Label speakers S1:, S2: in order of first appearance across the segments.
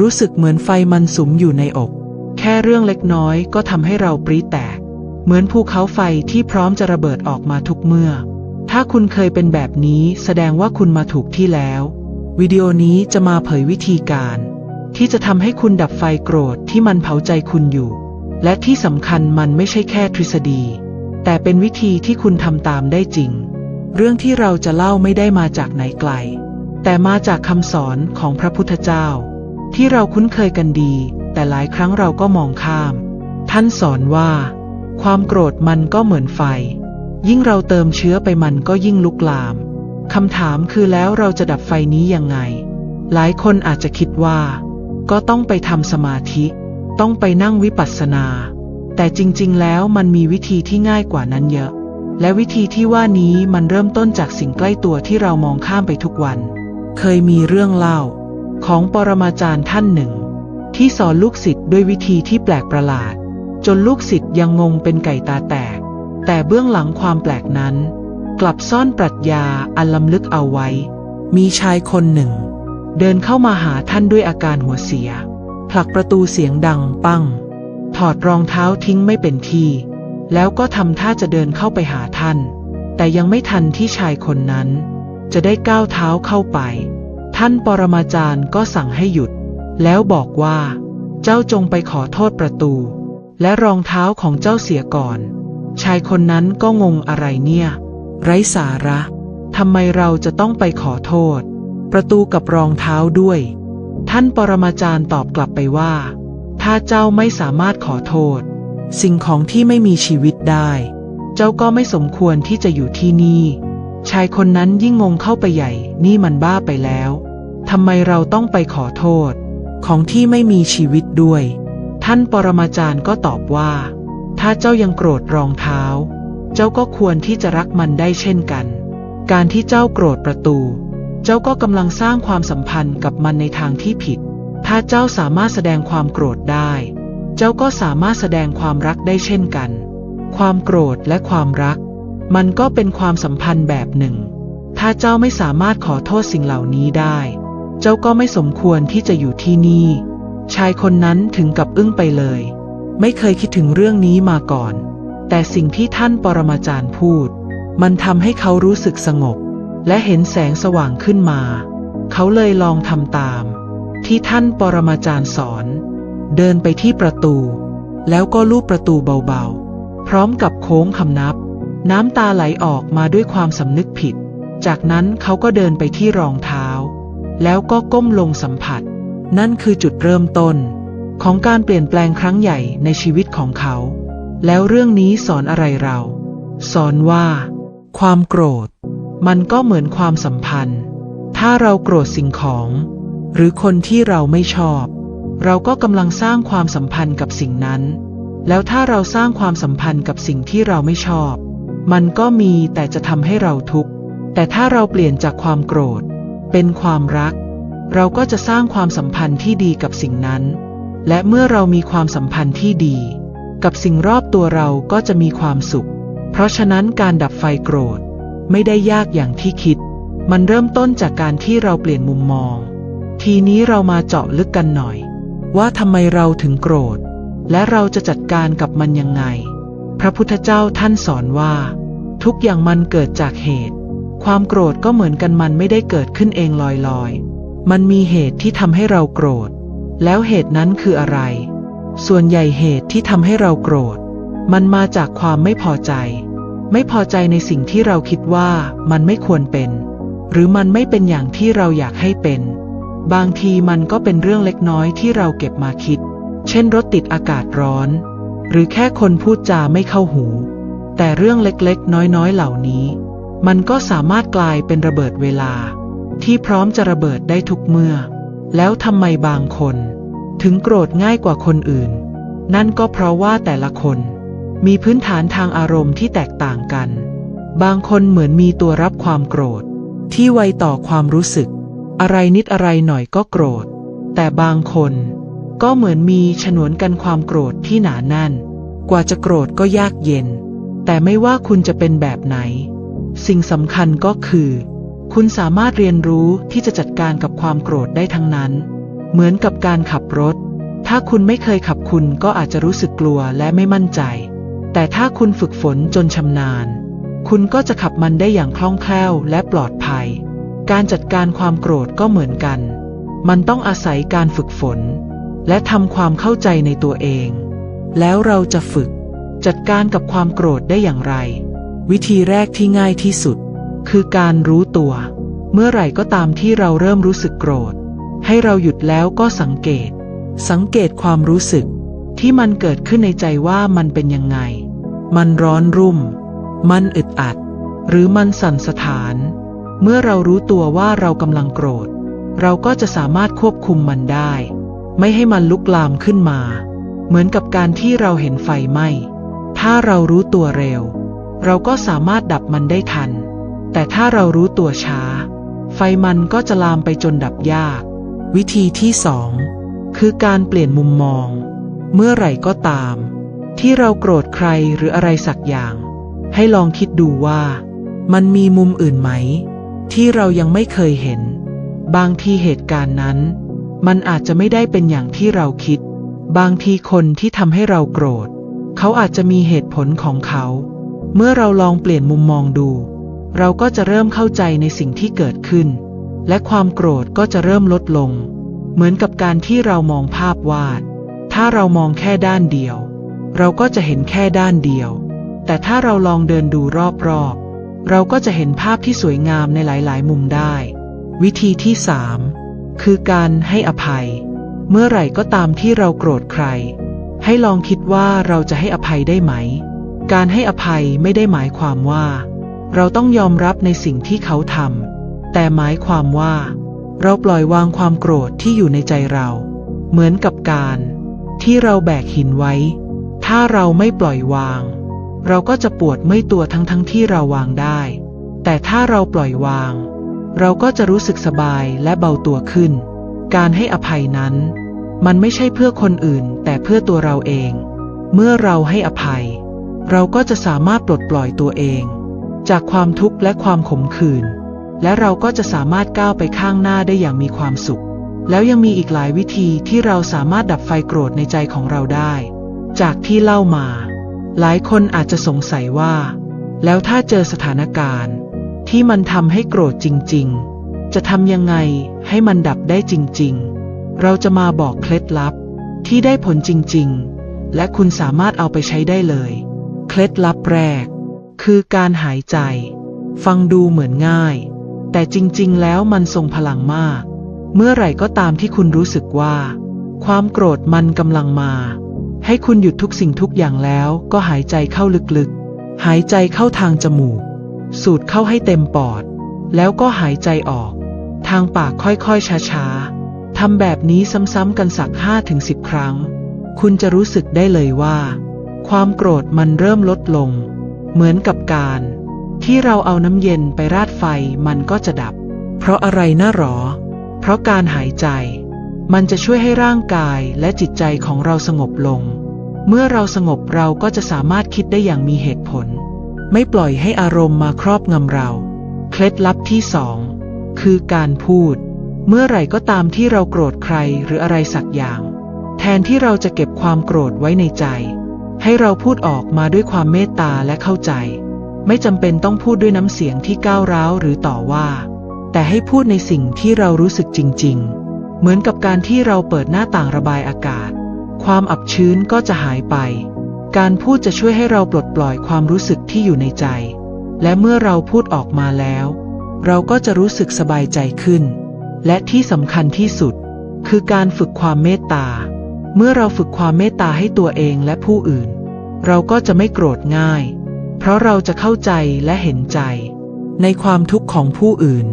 S1: รู้สึกเหมือนไฟมันสุมอยู่ในอก แค่เรื่องเล็กน้อยก็ทำให้เราปรีแตก เหมือนภูเขาไฟที่พร้อมจะระเบิดออกมาทุกเมื่อ ถ้าคุณเคยเป็นแบบนี้แสดงว่าคุณมาถูกที่แล้ว วิดีโอนี้จะมาเผยวิธีการ ที่จะทำให้คุณดับไฟโกรธที่มันเผาใจคุณอยู่ และที่สำคัญมันไม่ใช่แค่ทฤษฎี แต่เป็นวิธีที่คุณทำตามได้จริง เรื่องที่เราจะเล่าไม่ได้มาจากไหนไกล แต่มาจากคำสอนของพระพุทธเจ้า ที่เราคุ้นเคยกันดี แต่หลายครั้งเราก็มองข้าม ท่านสอนว่า ความโกรธมันก็เหมือนไฟ ยิ่งเราเติมเชื้อไปมันก็ยิ่งลุกลามคำถามคือแล้วเราจะดับไฟนี้ยังไง หลายคนอาจจะคิดว่า ก็ต้องไปทำสมาธิ ต้องไปนั่งวิปัสสนา แต่จริงๆ แล้วมันมีวิธีที่ง่ายกว่านั้นเยอะ และวิธีที่ว่านี้มันเริ่มต้นจากสิ่งใกล้ตัวที่เรามองข้ามไปทุกวัน เคยมีเรื่องเล่า ของปรมาจารย์ท่านหนึ่ง ที่สอนลูกศิษย์ด้วยวิธีที่แปลกประหลาด จนลูกศิษย์ยังงงเป็นไก่ตาแตก แต่เบื้องหลังความแปลกนั้น กลับซ่อนปรัชญาอันล้ำลึกเอาไว้ มีชายคนหนึ่ง เดินเข้ามาหาท่านด้วยอาการหัวเสีย ผลักประตูเสียงดังปัง ถอดรองเท้าทิ้งไม่เป็นที่ แล้วก็ทำท่าจะเดินเข้าไปหาท่าน แต่ยังไม่ทันที่ชายคนนั้น จะได้ก้าวเท้าเข้าไป ท่านปรมาจารย์ก็สั่งให้หยุด แล้วบอกว่า เจ้าจงไปขอโทษประตู และรองเท้าของเจ้าเสียก่อน ชายคนนั้นก็งงอะไรเนี่ย ไร้สาระทำไมเราจะต้องไปขอโทษ ประตูกับรองเท้าด้วย ท่านปรมาจารย์ตอบกลับไปว่า ถ้าเจ้าไม่สามารถขอโทษ สิ่งของที่ไม่มีชีวิตได้ เจ้าก็ไม่สมควรที่จะอยู่ที่นี่ชายคนนั้นยิ่งงงเข้าไปใหญ่ นี่มันบ้าไปแล้ว ทำไมเราต้องไปขอโทษ ของที่ไม่มีชีวิตด้วย ท่านปรมาจารย์ก็ตอบว่า ถ้าเจ้ายังโกรธรองเท้า เจ้าก็ควรที่จะรักมันได้เช่นกัน การที่เจ้าโกรธประตู เจ้าก็กำลังสร้างความสัมพันธ์กับมันในทางที่ผิด ถ้าเจ้าสามารถแสดงความโกรธได้ เจ้าก็สามารถแสดงความรักได้เช่นกัน ความโกรธและความรัก มันก็เป็นความสัมพันธ์แบบหนึ่งถ้าเจ้าไม่สามารถขอโทษสิ่งเหล่านี้ได้ เจ้าก็ไม่สมควรที่จะอยู่ที่นี่ ชายคนนั้นถึงกับอึ้งไปเลย ไม่เคยคิดถึงเรื่องนี้มาก่อน แต่สิ่งที่ท่านปรมาจารย์พูด มันทำให้เขารู้สึกสงบ และเห็นแสงสว่างขึ้นมา เขาเลยลองทำตาม ที่ท่านปรมาจารย์สอน เดินไปที่ประตู แล้วก็ลูบประตูเบาๆ พร้อมกับโค้งคำนับ น้ำตาไหลออกมาด้วยความสำนึกผิด จากนั้นเขาก็เดินไปที่รองเท้า แล้วก็ก้มลงสัมผัส นั่นคือจุดเริ่มต้น ของการเปลี่ยนแปลงครั้งใหญ่ในชีวิตของเขา แล้วเรื่องนี้สอนอะไรเรา สอนว่า ความโกรธ มันก็เหมือนความสัมพันธ์ ถ้าเราโกรธสิ่งของ หรือคนที่เราไม่ชอบ เราก็กำลังสร้างความสัมพันธ์กับสิ่งนั้น แล้วถ้าเราสร้างความสัมพันธ์กับสิ่งที่เราไม่ชอบ มันก็มีแต่จะทำให้เราทุกข์แต่ถ้าเราเปลี่ยนจากความโกรธ เป็นความรัก เราก็จะสร้างความสัมพันธ์ที่ดีกับสิ่งนั้น และเมื่อเรามีความสัมพันธ์ที่ดี กับสิ่งรอบตัวเราก็จะมีความสุข เพราะฉะนั้นการดับไฟโกรธ ไม่ได้ยากอย่างที่คิด มันเริ่มต้นจากการที่เราเปลี่ยนมุมมอง ทีนี้เรามาเจาะลึกกันหน่อย ว่าทำไมเราถึงโกรธ และเราจะจัดการกับมันยังไง พระพุทธเจ้าท่านสอนว่า ทุกอย่างมันเกิดจากเหตุ ความโกรธก็เหมือนกันมันไม่ได้เกิดขึ้นเองลอยๆ มันมีเหตุที่ทำให้เราโกรธ แล้วเหตุนั้นคืออะไร ส่วนใหญ่เหตุที่ทำให้เราโกรธ มันมาจากความไม่พอใจ ไม่พอใจในสิ่งที่เราคิดว่ามันไม่ควรเป็น หรือมันไม่เป็นอย่างที่เราอยากให้เป็น บางทีมันก็เป็นเรื่องเล็กน้อยที่เราเก็บมาคิด เช่นรถติดอากาศร้อน หรือแค่คนพูดจาไม่เข้าหู แต่เรื่องเล็กๆ น้อยๆ เหล่านี้ มันก็สามารถกลายเป็นระเบิดเวลา ที่พร้อมจะระเบิดได้ทุกเมื่อ แล้วทำไมบางคน ถึงโกรธง่ายกว่าคนอื่น นั่นก็เพราะว่าแต่ละคน มีพื้นฐานทางอารมณ์ที่แตกต่างกัน บางคนเหมือนมีตัวรับความโกรธ ที่ไวต่อความรู้สึก อะไรนิดอะไรหน่อยก็โกรธ แต่บางคน ก็เหมือนมีฉนวนกันความโกรธที่หนาแน่น กว่าจะโกรธก็ยากเย็น แต่ไม่ว่าคุณจะเป็นแบบไหน สิ่งสำคัญก็คือ คุณสามารถเรียนรู้ที่จะจัดการกับความโกรธได้ทั้งนั้น เหมือนกับการขับรถ ถ้าคุณไม่เคยขับคุณก็อาจจะรู้สึกกลัวและไม่มั่นใจ แต่ถ้าคุณฝึกฝนจนชำนาญ คุณก็จะขับมันได้อย่างคล่องแคล่วและปลอดภัย การจัดการความโกรธก็เหมือนกัน มันต้องอาศัยการฝึกฝน และทำความเข้าใจในตัวเอง แล้วเราจะฝึก จัดการกับความโกรธได้อย่างไร วิธีแรกที่ง่ายที่สุด คือการรู้ตัว เมื่อไหร่ก็ตามที่เราเริ่มรู้สึกโกรธ ให้เราหยุดแล้วก็สังเกต สังเกตความรู้สึก ที่มันเกิดขึ้นในใจว่ามันเป็นยังไง มันร้อนรุ่ม มันอึดอัด หรือมันสั่นสะท้าน เมื่อเรารู้ตัวว่าเรากำลังโกรธ เราก็จะสามารถควบคุมมันได้ ไม่ให้มันลุกลามขึ้นมา เหมือนกับการที่เราเห็นไฟไหม้ถ้าเรารู้ตัวเร็ว เราก็สามารถดับมันได้ทัน แต่ถ้าเรารู้ตัวช้า ไฟมันก็จะลามไปจนดับยาก วิธีที่สองคือการเปลี่ยนมุมมอง เมื่อไหร่ก็ตาม ที่เราโกรธใครหรืออะไรสักอย่าง ให้ลองคิดดูว่า มันมีมุมอื่นไหม ที่เรายังไม่เคยเห็น บางทีเหตุการณ์นั้น มันอาจจะไม่ได้เป็นอย่างที่เราคิด บางทีคนที่ทำให้เราโกรธ เขาอาจจะมีเหตุผลของเขา เมื่อเราลองเปลี่ยนมุมมองดู เราก็จะเริ่มเข้าใจในสิ่งที่เกิดขึ้น และความโกรธก็จะเริ่มลดลง เหมือนกับการที่เรามองภาพวาด ถ้าเรามองแค่ด้านเดียว เราก็จะเห็นแค่ด้านเดียว แต่ถ้าเราลองเดินดูรอบๆ เราก็จะเห็นภาพที่สวยงามในหลายๆ มุมได้ วิธีที่สามคือการให้อภัย เมื่อไหร่ก็ตามที่เราโกรธใคร ให้ลองคิดว่าเราจะให้อภัยได้ไหม การให้อภัยไม่ได้หมายความว่า เราต้องยอมรับในสิ่งที่เขาทำแต่หมายความว่า เราปล่อยวางความโกรธที่อยู่ในใจเรา เหมือนกับการ ที่เราแบกหินไว้ ถ้าเราไม่ปล่อยวาง เราก็จะปวดเมื่อยตัวทั้งทั้งที่เราวางได้ แต่ถ้าเราปล่อยวาง เราก็จะรู้สึกสบายและเบาตัวขึ้น การให้อภัยนั้น มันไม่ใช่เพื่อคนอื่นแต่เพื่อตัวเราเอง เมื่อเราให้อภัย เราก็จะสามารถปลดปล่อยตัวเอง จากความทุกข์และความขมขื่น และเราก็จะสามารถก้าวไปข้างหน้าได้อย่างมีความสุข แล้วยังมีอีกหลายวิธีที่เราสามารถดับไฟโกรธในใจของเราได้ จากที่เล่ามา หลายคนอาจจะสงสัยว่า แล้วถ้าเจอสถานการณ์ ที่มันทำให้โกรธจริง ๆ จะทำยังไงให้มันดับได้จริง ๆ เราจะมาบอกเคล็ดลับที่ได้ผลจริง ๆ และคุณสามารถเอาไปใช้ได้เลย เคล็ดลับแรก คือการหายใจ ฟังดูเหมือนง่าย แต่จริงๆ แล้วมันทรงพลังมาก เมื่อไหร่ก็ตามที่คุณรู้สึกว่า ความโกรธมันกำลังมา ให้คุณหยุดทุกสิ่งทุกอย่างแล้วก็หายใจเข้าลึกๆ หายใจเข้าทางจมูก สูดเข้าให้เต็มปอด แล้วก็หายใจออก ทางปากค่อยๆ ช้าๆทำแบบนี้ซ้ำๆกันสัก 5-10 ครั้ง คุณจะรู้สึกได้เลยว่า ความโกรธมันเริ่มลดลง เหมือนกับการ ที่เราเอาน้ำเย็นไปราดไฟมันก็จะดับ เพราะอะไรน่าหรอ เพราะการหายใจ มันจะช่วยให้ร่างกายและจิตใจของเราสงบลง เมื่อเราสงบเราก็จะสามารถคิดได้อย่างมีเหตุผล ไม่ปล่อยให้อารมณ์มาครอบงำเรา เคล็ดลับที่สองคือการพูด เมื่อไหร่ก็ตามที่เราโกรธใครหรืออะไรสักอย่าง แทนที่เราจะเก็บความโกรธไว้ในใจ ให้เราพูดออกมาด้วยความเมตตาและเข้าใจ ไม่จำเป็นต้องพูดด้วยน้ำเสียงที่ก้าวร้าวหรือต่อว่า แต่ให้พูดในสิ่งที่เรารู้สึกจริง ๆ เหมือนกับการที่เราเปิดหน้าต่างระบายอากาศ ความอับชื้นก็จะหายไป การพูดจะช่วยให้เราปลดปล่อยความรู้สึกที่อยู่ในใจ และเมื่อเราพูดออกมาแล้ว เราก็จะรู้สึกสบายใจขึ้น และที่สำคัญที่สุด คือการฝึกความเมตตา เมื่อเราฝึกความเมตตาให้ตัวเองและผู้อื่น เราก็จะไม่โกรธง่าย เพราะเราจะเข้าใจและเห็นใจ ในความทุกข์ของผู้อื่น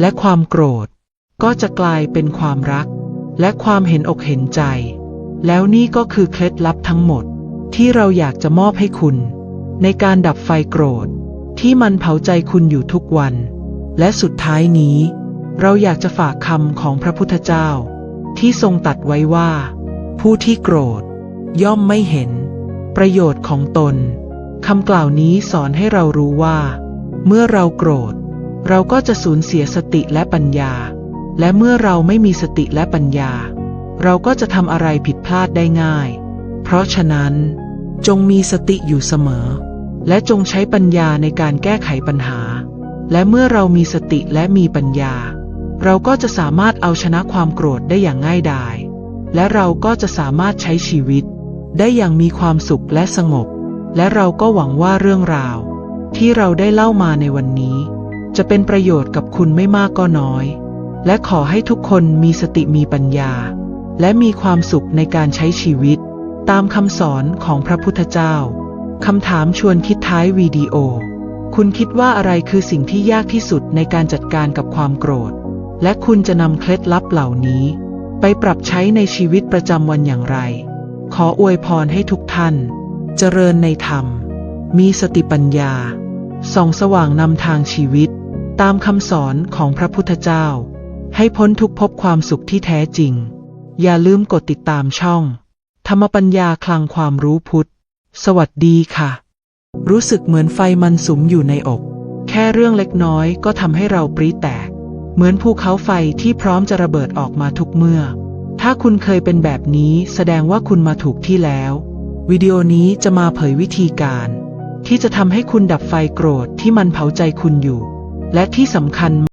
S1: และความโกรธ ก็จะกลายเป็นความรัก และความเห็นอกเห็นใจ แล้วนี่ก็คือเคล็ดลับทั้งหมด ที่เราอยากจะมอบให้คุณ ในการดับไฟโกรธ ที่มันเผาใจคุณอยู่ทุกวัน และสุดท้ายนี้ เราอยากจะฝากคำของพระพุทธเจ้า ที่ทรงตัดไว้ว่า ผู้ที่โกรธ ย่อมไม่เห็น ประโยชน์ของตนคำกล่าวนี้สอนให้เรารู้ว่า เมื่อเราโกรธ เราก็จะสูญเสียสติและปัญญา และเมื่อเราไม่มีสติและปัญญา เราก็จะทำอะไรผิดพลาดได้ง่าย เพราะฉะนั้น จงมีสติอยู่เสมอ และจงใช้ปัญญาในการแก้ไขปัญหา และเมื่อเรามีสติและมีปัญญา เราก็จะสามารถเอาชนะความโกรธได้อย่างง่ายดาย และเราก็จะสามารถใช้ชีวิต ได้อย่างมีความสุขและสงบ และเราก็หวังว่าเรื่องราว ที่เราได้เล่ามาในวันนี้ จะเป็นประโยชน์กับคุณไม่มากก็น้อย และขอให้ทุกคนมีสติมีปัญญา และมีความสุขในการใช้ชีวิต ตามคำสอนของพระพุทธเจ้าคำถามชวนคิดท้ายวิดีโอ คุณคิดว่าอะไรคือสิ่งที่ยากที่สุดในการจัดการกับความโกรธ และคุณจะนำเคล็ดลับเหล่านี้ ไปปรับใช้ในชีวิตประจำวันอย่างไร ขออวยพรให้ทุกท่าน เจริญในธรรม มีสติปัญญา ส่องสว่างนำทางชีวิต ตามคำสอนของพระพุทธเจ้า ให้พ้นทุกภพความสุขที่แท้จริง อย่าลืมกดติดตามช่อง ธรรมปัญญาคลังความรู้พุทธ สวัสดีค่ะ รู้สึกเหมือนไฟมันสุมอยู่ในอก แค่เรื่องเล็กน้อยก็ทำให้เราปรีแตก เหมือนภูเขาไฟที่พร้อมจะระเบิดออกมาทุกเมื่อ ถ้าคุณเคยเป็นแบบนี้แสดงว่าคุณมาถูกที่แล้ว วิดีโอนี้จะมาเผยวิธีการ ที่จะทำให้คุณดับไฟโกรธที่มันเผาใจคุณอยู่ และที่สำคัญ